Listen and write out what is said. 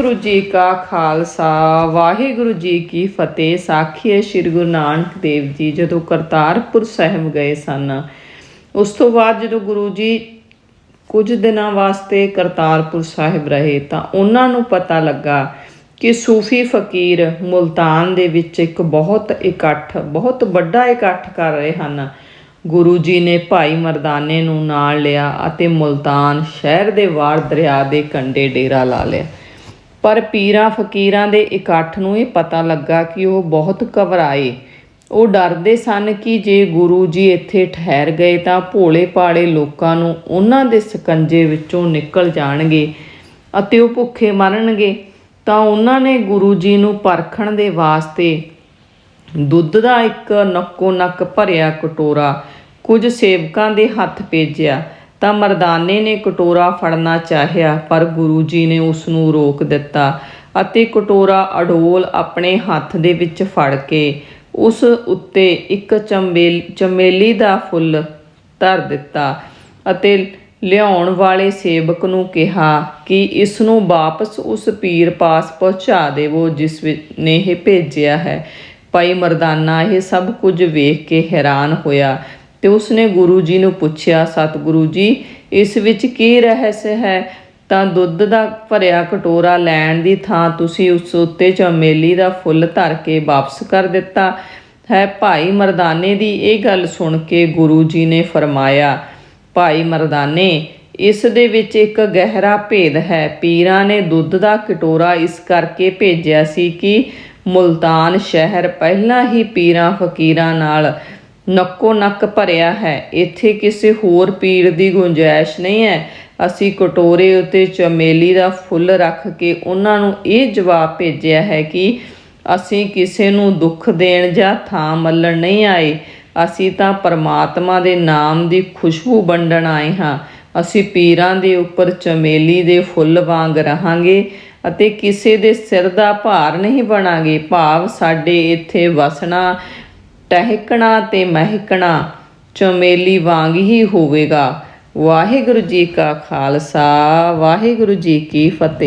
ਗੁਰੂ ਜੀ ਕਾ ਖਾਲਸਾ, ਵਾਹਿਗੁਰੂ ਜੀ ਕੀ ਫਤਿਹ। ਸਾਖੀਏ ਸ੍ਰੀ ਗੁਰੂ ਨਾਨਕ ਦੇਵ ਜੀ, ਜਦੋਂ ਕਰਤਾਰਪੁਰ ਸਾਹਿਬ ਗਏ ਸਨ, ਉਸ ਤੋਂ ਬਾਅਦ ਜਦੋਂ ਗੁਰੂ ਜੀ ਕੁਝ ਦਿਨਾਂ ਵਾਸਤੇ ਕਰਤਾਰਪੁਰ ਸਾਹਿਬ ਰਹੇ, ਤਾਂ ਉਹਨਾਂ ਨੂੰ ਪਤਾ ਲੱਗਾ ਕਿ ਸੂਫੀ ਫਕੀਰ ਮੁਲਤਾਨ ਦੇ ਵਿੱਚ ਇੱਕ ਬਹੁਤ ਇਕੱਠ, ਬਹੁਤ ਵੱਡਾ ਇਕੱਠ ਕਰ ਰਹੇ ਹਨ। ਗੁਰੂ ਜੀ ਨੇ ਭਾਈ ਮਰਦਾਨੇ ਨੂੰ ਨਾਲ ਲਿਆ ਅਤੇ ਮੁਲਤਾਨ ਸ਼ਹਿਰ ਦੇ ਵਾਰ ਦਰਿਆ ਦੇ ਕੰਢੇ ਡੇਰਾ ਲਾ ਲਿਆ। ਪਰ ਪੀਰਾਂ ਫਕੀਰਾਂ ਦੇ ਇਕੱਠ ਨੂੰ ਇਹ ਪਤਾ ਲੱਗਾ ਕਿ ਉਹ ਬਹੁਤ ਘਬਰਾਏ। ਉਹ ਡਰਦੇ ਸਨ ਕਿ ਜੇ ਗੁਰੂ ਜੀ ਇੱਥੇ ਠਹਿਰ ਗਏ ਤਾਂ ਭੋਲੇ ਪਾਲੇ ਲੋਕਾਂ ਨੂੰ ਉਹਨਾਂ ਦੇ ਸਕੰਜੇ ਵਿੱਚੋਂ ਨਿਕਲ ਜਾਣਗੇ ਅਤੇ ਉਹ ਭੁੱਖੇ ਮਰਨਗੇ। ਤਾਂ ਉਹਨਾਂ ਨੇ ਗੁਰੂ ਜੀ ਨੂੰ ਪਰਖਣ ਦੇ ਵਾਸਤੇ ਦੁੱਧ ਦਾ ਇੱਕ ਨੱਕੋ ਨੱਕ ਭਰਿਆ ਕਟੋਰਾ ਕੁਝ ਸੇਵਕਾਂ ਦੇ ਹੱਥ ਭੇਜਿਆ। ਤਾਂ ਮਰਦਾਨੇ ਨੇ ਕਟੋਰਾ ਫੜਨਾ ਚਾਹਿਆ, ਪਰ ਗੁਰੂ ਜੀ ਨੇ ਉਸ ਨੂੰ ਰੋਕ ਦਿੱਤਾ ਅਤੇ ਕਟੋਰਾ ਅਡੋਲ ਆਪਣੇ ਹੱਥ ਦੇ ਵਿੱਚ ਫੜ ਕੇ ਉਸ ਉੱਤੇ ਇੱਕ ਚੰਬੇਲ ਚਮੇਲੀ ਦਾ ਫੁੱਲ ਧਰ ਦਿੱਤਾ ਅਤੇ ਲਿਆਉਣ ਵਾਲੇ ਸੇਵਕ ਨੂੰ ਕਿਹਾ ਕਿ ਇਸ ਨੂੰ ਵਾਪਸ ਉਸ ਪੀਰ ਪਾਸ ਪਹੁੰਚਾ ਦੇਵੋ ਜਿਸ ਨੇ ਇਹ ਭੇਜਿਆ ਹੈ। ਭਾਈ ਮਰਦਾਨਾ ਇਹ ਸਭ ਕੁਝ ਵੇਖ ਕੇ ਹੈਰਾਨ ਹੋਇਆ। ਤੇ ਉਸਨੇ ਗੁਰੂ ਜੀ ਨੂੰ ਪੁੱਛਿਆ, ਸਤਿਗੁਰੂ ਜੀ, ਇਸ ਵਿੱਚ ਕੀ ਰਹੱਸ ਹੈ? ਤਾਂ ਦੁੱਧ ਦਾ ਭਰਿਆ ਕਟੋਰਾ ਲੈਣ ਦੀ ਥਾਂ ਤੁਸੀਂ ਉਸ ਉੱਤੇ ਚਮੇਲੀ ਦਾ ਫੁੱਲ ਧਰ ਕੇ ਵਾਪਸ ਕਰ ਦਿੱਤਾ। ਹੈ ਭਾਈ ਮਰਦਾਨੇ ਦੀ ਇਹ ਗੱਲ ਸੁਣ ਕੇ ਗੁਰੂ ਜੀ ਨੇ ਫਰਮਾਇਆ, ਭਾਈ ਮਰਦਾਨੇ, ਇਸ ਦੇ ਵਿੱਚ ਇੱਕ ਗਹਿਰਾ ਭੇਦ ਹੈ। ਪੀਰਾਂ ਨੇ ਦੁੱਧ ਦਾ ਕਟੋਰਾ ਇਸ ਕਰਕੇ ਭੇਜਿਆ ਸੀ ਕਿ ਮੁਲਤਾਨ ਸ਼ਹਿਰ ਪਹਿਲਾਂ ਹੀ ਪੀਰਾਂ ਫਕੀਰਾਂ ਨਾਲ ਨੱਕੋ ਨੱਕ ਭਰਿਆ ਹੈ। ਇੱਥੇ ਕਿਸੇ ਹੋਰ ਪੀੜ ਦੀ ਗੁੰਜਾਇਸ਼ ਨਹੀਂ ਹੈ। ਅਸੀਂ ਕਟੋਰੇ ਉਤੇ ਚਮੇਲੀ ਦਾ ਫੁੱਲ ਰੱਖ ਕੇ ਉਹਨਾਂ ਨੂੰ ਇਹ ਜਵਾਬ ਭੇਜਿਆ ਹੈ ਕਿ ਅਸੀਂ ਕਿਸੇ ਨੂੰ ਦੁੱਖ ਦੇਣ ਜਾਂ ਥਾਂ ਮੱਲਣ ਨਹੀਂ ਆਏ। ਅਸੀਂ ਤਾਂ ਪਰਮਾਤਮਾ ਦੇ ਨਾਮ ਦੀ ਖੁਸ਼ਬੂ ਵੰਡਣ ਆਏ ਹਾਂ। ਅਸੀਂ ਪੀਰਾਂ ਦੇ ਉੱਪਰ ਚਮੇਲੀ ਦੇ ਫੁੱਲ ਵਾਂਗ ਰਹਾਂਗੇ ਅਤੇ ਕਿਸੇ ਦੇ ਸਿਰ ਦਾ ਭਾਰ ਨਹੀਂ ਬਣਾਂਗੇ। ਭਾਵ ਸਾਡੇ ਇੱਥੇ ਵਸਣਾ ਟਹਿਕਣਾ ਤੇ ਮਹਿਕਣਾ, ਚਮੇਲੀ ਵਾਂਗ ਹੀ ਹੋਵੇਗਾ। ਵਾਹਿਗੁਰੂ ਜੀ ਕਾ ਖਾਲਸਾ, ਵਾਹਿਗੁਰੂ ਜੀ ਕੀ ਫਤਿਹ।